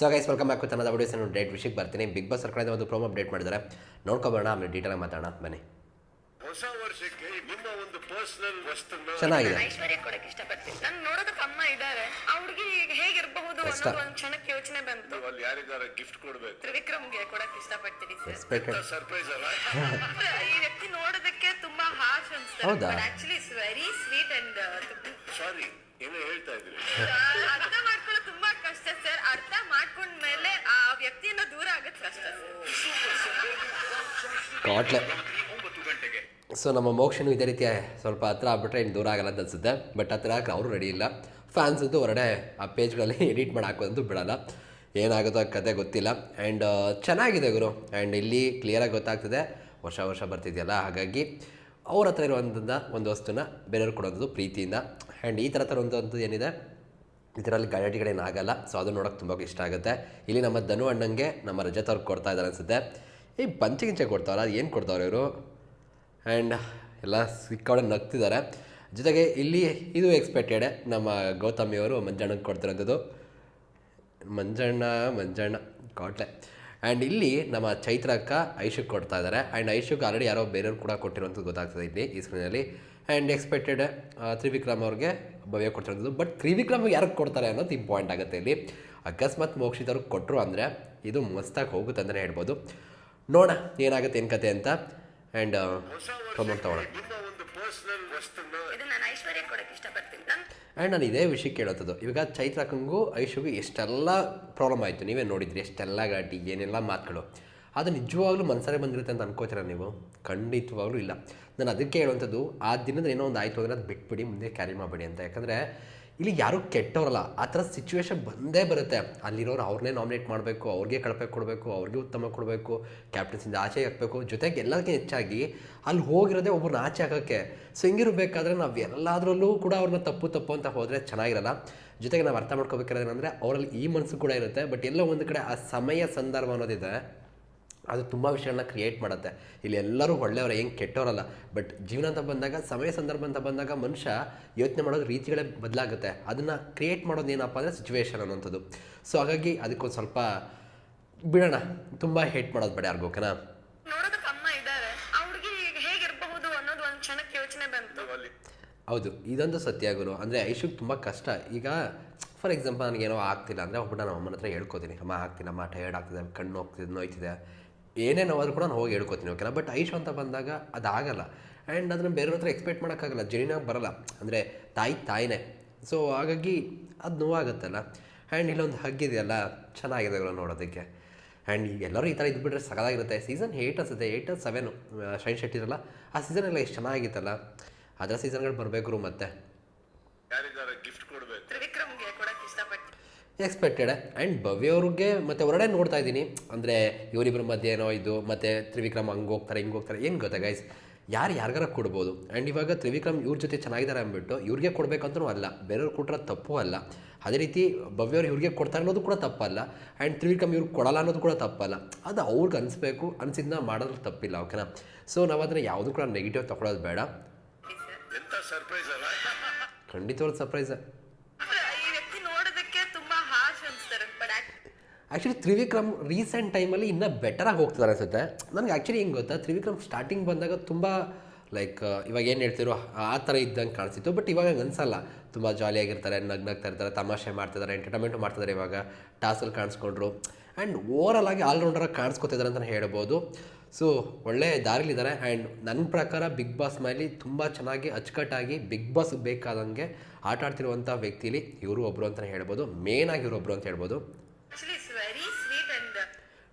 So guys welcome back with ಅನ್ನೋದು videos ನಾನು date ವಿಷಯಕ್ಕೆ ಬರ್ತೀನಿ. ಬಿಗ್ ಬಾಸ್ ಸರ್ಕಾರದ ಒಂದು ಪ್ರೋಮೋ ಅಪ್ಡೇಟ್ ಮಾಡಿದ್ದಾರೆ. ನೋಡ್ಕೊಬೋಣ ಆಮೇಲೆ ಡೀಟೇಲಾಗಿ ಮಾತಾಡೋಣ. ಬನ್ನಿ. ಹೊಸ ವರ್ಷಕ್ಕೆ ನಿಮ್ಮ ಒಂದು ಪರ್ಸನಲ್ ವಸ್ತುನ ಚೆನ್ನಾಗಿದೆ. ಐಶ್ವರ್ಯ ಇಷ್ಟ ಇಷ್ಟಪಡ್ತೀನಿ. ನಾನು ನೋಡೋದಕ್ಕೆ ಅಮ್ಮ ಇದ್ದಾರೆ ಹುಡುಗಿ ಹೇಗಿರಬಹುದು. ಅನ್ನೋದು ಒಂದ್ ಕ್ಷಣಕ್ಕೆ ಯೋಚನೆ ಬಂತು. ಅಲ್ಲಿ ಯಾರಿಗಾರ ಗಿಫ್ಟ್ ಕೊಡ್ಬೇಕು? ತ್ರಿವಿಕ್ರಮ್ಗೆ ಕೊಡಕ್ ಇಷ್ಟಪಡ್ತೀನಿ ಸರ್. ಸರ್ಪ್ರೈಸ್ ಅಲ್ಲ? ಈ ವ್ಯಕ್ತಿ ನೋಡೋದಕ್ಕೆ ತುಂಬಾ ಹಾರ್ಶ್ ಅನ್ಸ್ತಾರೆ ಹೌದಾ? But actually it's very sweet and sorry ಏನೋ ಹೇಳ್ತಾ ಇದ್ರಿ ಕಾಟ್ಲೆ. ಸೊ ನಮ್ಮ ಮೋಕ್ಷನು ಇದೇ ರೀತಿ ಸ್ವಲ್ಪ ಹತ್ರ ಆಗ್ಬಿಟ್ರೆ ಇನ್ನು ದೂರ ಆಗಲ್ಲ ಅಂತ ಅನ್ಸುತ್ತೆ. ಬಟ್ ಹತ್ರ ಹಾಕಿ ಅವರು ರೆಡಿ ಇಲ್ಲ. ಫ್ಯಾನ್ಸ್ ಅಂತೂ ಹೊರಡೆ ಆ ಪೇಜ್ಗಳಲ್ಲಿ ಎಡಿಟ್ ಮಾಡಿ ಹಾಕೋದಂತೂ ಬಿಡಲ್ಲ. ಏನಾಗುತ್ತೋ ಕತೆ ಗೊತ್ತಿಲ್ಲ. ಆ್ಯಂಡ್ ಚೆನ್ನಾಗಿದೆ ಗುರು. ಆ್ಯಂಡ್ ಇಲ್ಲಿ ಕ್ಲಿಯರಾಗಿ ಗೊತ್ತಾಗ್ತದೆ. ವರ್ಷ ವರ್ಷ ಬರ್ತಿದೆಯಲ್ಲ, ಹಾಗಾಗಿ ಅವ್ರ ಹತ್ರ ಇರುವಂಥದ್ದು ಒಂದು ವಸ್ತುನ ಬೇರೆಯವ್ರು ಕೊಡೋದು ಪ್ರೀತಿಯಿಂದ. ಆ್ಯಂಡ್ ಈ ಥರ ತರುವಂಥದ್ದು ಏನಿದೆ? ಇದರಲ್ಲಿ ಗಲಾಟೆಗಳೇನು ಆಗಲ್ಲ. ಸೊ ಅದು ನೋಡೋಕೆ ತುಂಬ ಇಷ್ಟ ಆಗುತ್ತೆ. ಇಲ್ಲಿ ನಮ್ಮ ಧನು ಅಣ್ಣಂಗೆ ನಮ್ಮ ರಜತ್ ಅವ್ರಿಗೆ ಕೊಡ್ತಾ ಇದ್ದಾರೆ ಅನಿಸುತ್ತೆ. ಈ ಪಂಚೆ ಗಿಂಚೆ ಕೊಡ್ತಾವ್ರ? ಏನು ಕೊಡ್ತಾವ್ರೆ ಇವರು? ಆ್ಯಂಡ್ ಎಲ್ಲ ಸಿಕ್ಕಾಡೆ ನಗ್ತಿದ್ದಾರೆ ಜೊತೆಗೆ ಇಲ್ಲಿ ಇದು ಎಕ್ಸ್ಪೆಕ್ಟೆಡ್ ನಮ್ಮ ಗೌತಮಿಯವರು ಮಂಜಣ್ಣಗೆ ಕೊಡ್ತಿರೋಂಥದ್ದು. ಮಂಜಣ್ಣ ಮಂಜಣ್ಣ, ಕಾಟ್ಲೆ. ಆ್ಯಂಡ್ ಇಲ್ಲಿ ನಮ್ಮ ಚೈತ್ರಕ್ಕ ಐಶುಕ್ ಕೊಡ್ತಾ ಇದ್ದಾರೆ ಆ್ಯಂಡ್ ಐಶುಕ್ ಆಲ್ರೆಡಿ ಯಾರೋ ಬೇರೆಯವ್ರು ಕೂಡ ಕೊಟ್ಟಿರೋಂಥದ್ದು ಗೊತ್ತಾಗ್ತದೆ ಇಲ್ಲಿ ಈ ಸ್ಕ್ರೀನಲ್ಲಿ ಆ್ಯಂಡ್ ಎಕ್ಸ್ಪೆಕ್ಟೆಡ್ ತ್ರಿವಿಕ್ರಮ್ ಅವ್ರಿಗೆ ಭವ್ಯ ಕೊಡ್ತಿರೋದು ಬಟ್ ತ್ರಿವಿಕ್ರಮ್ ಯಾರಿಗೆ ಕೊಡ್ತಾರೆ ಅನ್ನೋದು ಇಂಪಾಯಿಂಟ್ ಆಗುತ್ತೆ ಇಲ್ಲಿ. ಅಕಸ್ಮಾತ್ ಮೋಕ್ಷಿತ ಅವ್ರಿಗೆ ಕೊಟ್ಟರು ಅಂದರೆ ಇದು ಮಸ್ತಾಗಿ ಹೋಗುತ್ತೆ ಅಂತಲೇ ಹೇಳ್ಬೋದು. ನೋಡೋಣ ಏನಾಗುತ್ತೆ ಏನು ಕತೆ ಅಂತ. ಆ್ಯಂಡ್ ಪ್ರಮೋಟ್ ನನ್ ಆ್ಯಂಡ್ ನಾನು ಇದೇ ವಿಷಯ ಕೇಳೋದು ಇವಾಗ ಚೈತ್ರಕ್ಕಂಗೂ ಐಶುಗೂ ಎಷ್ಟೆಲ್ಲ ಪ್ರಾಬ್ಲಮ್ ಆಯಿತು ನೀವೇ ನೋಡಿದ್ರಿ ಎಷ್ಟೆಲ್ಲ ಗಾಟಿ ಏನೆಲ್ಲ ಮಾತುಗಳು. ಅದು ನಿಜವಾಗ್ಲೂ ಮನಸಾರೆ ಬಂದಿರುತ್ತೆ ಅಂತ ಅನ್ಕೋತೀರ ನೀವು? ಖಂಡಿತವಾಗ್ಲೂ ಇಲ್ಲ. ನಾನು ಅದಕ್ಕೆ ಹೇಳುವಂಥದ್ದು ಆ ದಿನದ ಏನೋ ಒಂದು ಆಯಿತು ಅಂದರೆ ಅದು ಬಿಟ್ಬಿಡಿ ಮುಂದೆ ಕ್ಯಾರಿ ಮಾಡಬೇಡಿ ಅಂತ. ಯಾಕಂದರೆ ಇಲ್ಲಿ ಯಾರೂ ಕೆಟ್ಟವರಲ್ಲ, ಆ ಥರ ಸಿಚುವೇಶನ್ ಬಂದೇ ಬರುತ್ತೆ. ಅಲ್ಲಿರೋರು ಅವ್ರನ್ನೇ ನಾಮಿನೇಟ್ ಮಾಡಬೇಕು, ಅವ್ರಿಗೆ ಕಳಪೆ ಕೊಡಬೇಕು, ಅವ್ರಿಗೆ ಉತ್ತಮ ಕೊಡಬೇಕು ಕ್ಯಾಪ್ಟನ್ಸಿಂದ ಆಚೆ ಹಾಕಬೇಕು. ಜೊತೆಗೆ ಎಲ್ಲದಕ್ಕಿಂತ ಹೆಚ್ಚಾಗಿ ಅಲ್ಲಿ ಹೋಗಿರೋದೇ ಒಬ್ಬರನ್ನ ಆಚೆ ಹಾಕೋಕ್ಕೆ. ಸೊ ಹಿಂಗಿರಬೇಕಾದ್ರೆ ನಾವು ಎಲ್ಲದರಲ್ಲೂ ಕೂಡ ಅವ್ರನ್ನ ತಪ್ಪು ತಪ್ಪು ಅಂತ ಹೋದರೆ ಚೆನ್ನಾಗಿರಲ್ಲ. ಜೊತೆಗೆ ನಾವು ಅರ್ಥ ಮಾಡ್ಕೋಬೇಕಾದ್ರೆ ಅವರಲ್ಲಿ ಈ ಮನಸ್ಸು ಕೂಡ ಇರುತ್ತೆ. ಬಟ್ ಎಲ್ಲೋ ಒಂದು ಕಡೆ ಆ ಸಮಯ, ಸಂದರ್ಭ ಅನ್ನೋದಿದೆ. ಅದು ತುಂಬ ವಿಷಯಗಳನ್ನ ಕ್ರಿಯೇಟ್ ಮಾಡುತ್ತೆ. ಇಲ್ಲಿ ಎಲ್ಲರೂ ಒಳ್ಳೆಯವರ ಹೆಂಗೆ ಕೆಟ್ಟವರಲ್ಲ. ಬಟ್ ಜೀವನ ಅಂತ ಬಂದಾಗ ಸಮಯ ಸಂದರ್ಭ ಅಂತ ಬಂದಾಗ ಮನುಷ್ಯ ಯೋಚನೆ ಮಾಡೋದು ರೀತಿಗಳೇ ಬದಲಾಗುತ್ತೆ. ಅದನ್ನು ಕ್ರಿಯೇಟ್ ಮಾಡೋದು ಏನಪ್ಪ ಅಂದರೆ ಸಿಚುವೇಶನ್ ಅನ್ನೋಂಥದ್ದು ಸೊ ಹಾಗಾಗಿ ಅದಕ್ಕೊಂದು ಸ್ವಲ್ಪ ಬಿಡೋಣ. ತುಂಬ ಹೇಟ್ ಮಾಡೋದು ಬೇಡ ಯಾರಿಗೂ ಓಕೆನಾ ಹೌದು ಇದೊಂದು ಸತ್ಯ ಗುರು. ಅಂದರೆ ಐಶುಗೆ ತುಂಬ ಕಷ್ಟ. ಈಗ ಫಾರ್ ಎಕ್ಸಾಂಪಲ್ ನನಗೇನೋ ಆಗ್ತಿಲ್ಲ ಅಂದರೆ ಒಬ್ಬ ನಮ್ಮ ಅಮ್ಮನ ಹತ್ರ ಹೇಳ್ಕೊತೀನಿ. ಅಮ್ಮ ಆಗ್ತೀನಿ ಅಮ್ಮ ಟಯರ್ಡ್ ಆಗ್ತಿದೆ ಕಣ್ಣು ಹೋಗ್ತಿದೆ ನೋಯ್ತಿದೆ. ಏನೇ ಹೋದ್ರು ಕೂಡ ನಾನು ಹೋಗಿ ಹೇಳ್ಕೊತೀನಿ ಓಕೆನಾ ಬಟ್ ಐಶು ಅಂತ ಬಂದಾಗ ಅದಾಗಲ್ಲ. ಆ್ಯಂಡ್ ಅದನ್ನು ಬೇರೆಯವ್ರ ಹತ್ರ ಎಕ್ಸ್ಪೆಕ್ಟ್ ಮಾಡೋಕ್ಕಾಗಲ್ಲ ಜೆನ್ಯೂನಾಗಿ ಬರಲ್ಲ. ಅಂದರೆ ತಾಯಿ ತಾಯಿನೇ. ಸೊ ಹಾಗಾಗಿ ಅದು ನೋವಾಗುತ್ತಲ್ಲ? ಆ್ಯಂಡ್ ಇಲ್ಲೊಂದು ಹಗ್ಗಿದೆಯಲ್ಲ ಚೆನ್ನಾಗಿದೆ ನೋಡೋದಕ್ಕೆ. ಆ್ಯಂಡ್ ಎಲ್ಲರೂ ಈ ಥರ ಇದ್ಬಿಟ್ರೆ ಸಗದಾಗಿರುತ್ತೆ ಸೀಸನ್ ಏಯ್ಟ್ ಅನ್ಸುತ್ತೆ ಏಯ್ಟ್ ಸೆವೆನು ಶೈನ್ ಶೆಟ್ಟಿ ಇರಲ್ಲ. ಆ ಸೀಸನ್ ಎಲ್ಲ ಎಷ್ಟು ಚೆನ್ನಾಗಿತ್ತಲ್ಲ? ಅದರ ಸೀಸನ್ಗಳು ಬರಬೇಕು ಮತ್ತೆ. ಯಾರಿದ್ದಾರೆ ಗಿಫ್ಟ್ ಕೊಡಬೇಕು? ಎಕ್ಸ್ಪೆಕ್ಟೆಡ್ ಆ್ಯಂಡ್ ಭವ್ಯ ಅವ್ರಿಗೆ ಮತ್ತು ಹೊರಡೆ ನೋಡ್ತಾ ಇದ್ದೀನಿ. ಅಂದರೆ ಇವರಿಬ್ಬರ ಮಧ್ಯೆ ಏನೋ ಇದು ಮತ್ತು ತ್ರಿವಿಕ್ರಮ್ ಹಂಗೆ ಹೋಗ್ತಾರೆ ಹಿಂಗೆ ಹೋಗ್ತಾರೆ. ಏನು ಗೊತ್ತಾ ಗೈಸ್ ಯಾರು ಯಾರಿಗಾರ ಕೊಡ್ಬೋದು. ಆ್ಯಂಡ್ ಇವಾಗ ತ್ರಿವಿಕ್ರಮ್ ಇವ್ರ ಜೊತೆ ಚೆನ್ನಾಗಿದ್ದಾರೆ ಅಂದ್ಬಿಟ್ಟು ಇವ್ರಿಗೆ ಕೊಡಬೇಕಂತೂ ಅಲ್ಲ ಬೇರೆಯವ್ರು ಕೊಟ್ಟರೆ ತಪ್ಪು ಅಲ್ಲ. ಅದೇ ರೀತಿ ಭವ್ಯವ್ರು ಇವ್ರಿಗೆ ಕೊಡ್ತಾರೆ ಅನ್ನೋದು ಕೂಡ ತಪ್ಪಲ್ಲ. ಆ್ಯಂಡ್ ತ್ರಿವಿಕ್ರಮ್ ಇವ್ರಿಗೆ ಕೊಡಲ್ಲ ಅನ್ನೋದು ಕೂಡ ತಪ್ಪಲ್ಲ. ಅದು ಅವ್ರಿಗೆ ಅನಿಸ್ಬೇಕು ಅನಿಸಿದ್ನ ಮಾಡೋದು ತಪ್ಪಿಲ್ಲ ಓಕೆನಾ ಸೊ ನಾವು ಅದನ್ನು ಯಾವುದೂ ಕೂಡ ನೆಗೆಟಿವ್ ತಗೊಳ್ಳೋದು ಬೇಡ. ಖಂಡಿತವಾದ ಸರ್ಪ್ರೈಸ್ ಈ ವ್ಯಕ್ತಿ ನೋಡೋದಕ್ಕೆ ತುಂಬಾ ಹಾರ್ಶ್ ಅನ್ಸ್ತಾರೆ ಬಟ್ ಆ್ಯಕ್ಚುಲಿ ತ್ರಿವಿಕ್ರಮ್ ರೀಸೆಂಟ್ ಟೈಮಲ್ಲಿ ಇನ್ನೂ ಬೆಟರಾಗಿ ಹೋಗ್ತಿದ್ದಾರೆ ಅನ್ಸುತ್ತೆ. ನನಗೆ ಆ್ಯಕ್ಚುಲಿ ಹೆಂಗೆ ಗೊತ್ತಾ? ತ್ರಿವಿಕ್ರಮ್ ಸ್ಟಾರ್ಟಿಂಗ್ ಬಂದಾಗ ತುಂಬ ಲೈಕ್ ಇವಾಗ ಏನು ಹೇಳ್ತಿರೋ, ಆ ಥರ ಇದ್ದಂಗೆ ಕಾಣಿಸ್ತಿತ್ತು ಬಟ್ ಇವಾಗ ಹಂಗೆ ಅನಿಸಲ್ಲ. ತುಂಬ ಜಾಲಿಯಾಗಿರ್ತಾರೆ ನಗ್ನಾಗ್ತಾ ಇರ್ತಾರೆ, ತಮಾಷೆ ಮಾಡ್ತಿದ್ದಾರೆ ಎಂಟರ್ಟೈನ್ಮೆಂಟ್ ಮಾಡ್ತಿದ್ದಾರೆ ಇವಾಗ. ಟಾಸಲ್ಲಿ ಕಾಣಿಸ್ಕೊಂಡ್ರು. ಆ್ಯಂಡ್ ಓವರಲ್ ಆಗಿ ಆಲ್ರೌಂಡರಾಗಿ ಕಾಣಿಸ್ಕೊತಿದ್ದಾರೆ ಅಂತಲೇ ಹೇಳ್ಬೋದು. ಸೊ ಒಳ್ಳೆ ದಾರಿಲಿದ್ದಾರೆ ಆ್ಯಂಡ್ ನನ್ನ ಪ್ರಕಾರ ಬಿಗ್ ಬಾಸ್ ಮೇಲೆ ತುಂಬ ಚೆನ್ನಾಗಿ, ಅಚ್ಚುಕಟ್ಟಾಗಿ ಬಿಗ್ ಬಾಸ್ ಬೇಕಾದಂಗೆ ಆಟ ಆಡ್ತಿರುವಂಥ ವ್ಯಕ್ತಿಲಿ ಇವರು ಒಬ್ಬರು ಅಂತಲೇ ಹೇಳ್ಬೋದು. ಮೇನಾಗಿ ಇವರೊಬ್ಬರು ಅಂತ ಹೇಳ್ಬೋದು. ಸ್ವೀಟ್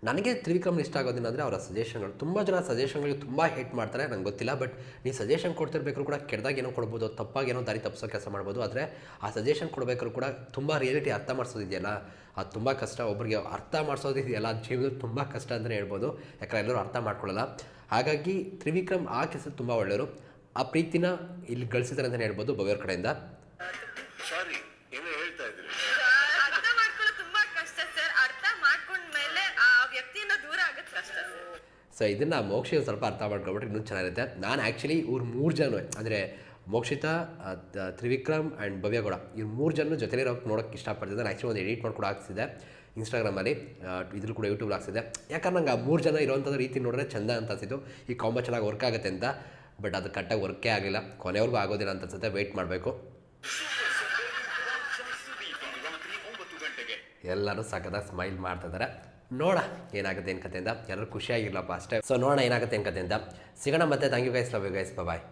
ನನಗೆ ತ್ರಿವಿಕ್ರಮ್ ಇಷ್ಟ ಆಗೋದೇನೆಂದರೆ ಅವರ ಸಜೆಷನ್ಗಳು ತುಂಬ ಜನ ಸಜೆಷನ್ಗಳು ತುಂಬ ಹೇಟ್ ಮಾಡ್ತಾರೆ, ನಂಗೆ ಗೊತ್ತಿಲ್ಲ ಬಟ್ ನೀವು ಸಜೆಷನ್ ಕೊಡ್ತಿರ್ಬೇಕಾದ್ರೂ ಕೂಡ ಕೆಡ್ದಾಗ ಏನೋ ಕೊಡ್ಬೋದು ತಪ್ಪಾಗಿ ಏನೋ ದಾರಿ ತಪ್ಪಿಸೋ ಕೆಲಸ ಮಾಡ್ಬೋದು, ಆದರೆ ಆ ಸಜೆಷನ್ ಕೊಡಬೇಕಾದ್ರೂ ಕೂಡ ತುಂಬ ರಿಯಾಲಿಟಿ ಅರ್ಥ ಮಾಡಿಸೋದಿದೆಯಲ್ಲ? ಅದು ತುಂಬ ಕಷ್ಟ ಒಬ್ಬರಿಗೆ ಅರ್ಥ ಮಾಡಿಸೋದಿದೆಯಲ್ಲ? ಅದು ಜೀವನದಲ್ಲಿ ತುಂಬ ಕಷ್ಟ ಅಂತಲೇ ಹೇಳ್ಬೋದು. ಯಾಕಂದ್ರೆ ಎಲ್ಲರೂ ಅರ್ಥ ಮಾಡ್ಕೊಳ್ಳಲ್ಲ. ಹಾಗಾಗಿ ತ್ರಿವಿಕ್ರಮ್ ಆ ಕೆಲಸ ತುಂಬ ಒಳ್ಳೆಯವರು. ಆ ಪ್ರೀತಿನ ಇಲ್ಲಿ ಗಳಿಸಿದ್ದಾರೆ ಅಂತಲೇ ಹೇಳ್ಬೋದು ಭವ್ಯವ್ರ ಕಡೆಯಿಂದ. ಸೊ ಇದನ್ನು ಮೋಕ್ಷ ಸ್ವಲ್ಪ ಅರ್ಥ ಮಾಡ್ಕೊಬಿಟ್ರೆ ಇನ್ನೂ ಚೆನ್ನಾಗಿರುತ್ತೆ. ನಾನು ಆ್ಯಕ್ಚುಲಿ ಇವ್ರು ಮೂರು ಜನ ಅಂದರೆ ಮೋಕ್ಷಿತಾ ತ್ರಿವಿಕ್ರಮ್ ಆ್ಯಂಡ್ ಭವ್ಯಗೌಡ ಇವ್ರು ಮೂರು ಜನ ಇರೋಕ್ಕೆ ನೋಡೋಕೆ ಇಷ್ಟಪಡ್ತಿದ್ದೆ. ನಾನು ಆ್ಯಕ್ಚುಲಿ ಒಂದು ಎಡಿಟ್ ಮಾಡ್ಕೊಂಡು ಹಾಕ್ಸಿದೆ ಇನ್ಸ್ಟಾಗ್ರಾಮಲ್ಲಿ ಇದ್ರೂ ಕೂಡ ಯೂಟ್ಯೂಬ್ ಹಾಕ್ಸಿದೆ ಯಾಕಂದ್ರೆ ನಂಗೆ ಆ ಮೂರು ಜನ ಇರೋವಂಥದ್ದು ರೀತಿ ನೋಡಿದ್ರೆ ಚಂದ ಅಂತ ಅನಿಸಿತು ಈ ಕಾಂಬೋ ಚೆನ್ನಾಗಿ ವರ್ಕ್ ಆಗುತ್ತೆ ಅಂತ. ಬಟ್ ಅದು ಕಟ್ಟಾಗಿ ವರ್ಕೇ ಆಗಿಲ್ಲ. ಕೊನೆವರೆಗೂ ಆಗೋದಿಲ್ಲ ಅಂತ ಅನ್ಸುತ್ತೆ. ವೆಯ್ಟ್ ಮಾಡಬೇಕು. ಎಲ್ಲರೂ ಸಖತ್ತಾಗಿ ಸ್ಮೈಲ್ ಮಾಡ್ತಿದ್ದಾರೆ ನೋಡ. ಏನಾಗುತ್ತೆ ಏನು ಕತೆಯಿಂದ ಎಲ್ಲರೂ ಖುಷಿಯಾಗಿರ್ಲಪ್ಪ ಅಷ್ಟೇ. ಸೊ ನೋಡೋಣ ಏನಾಗುತ್ತೆ ಏನು ಕತೆಯಿಂದ ಸಿಗೋಣ ಮತ್ತೆ. Thank you guys love you guys bye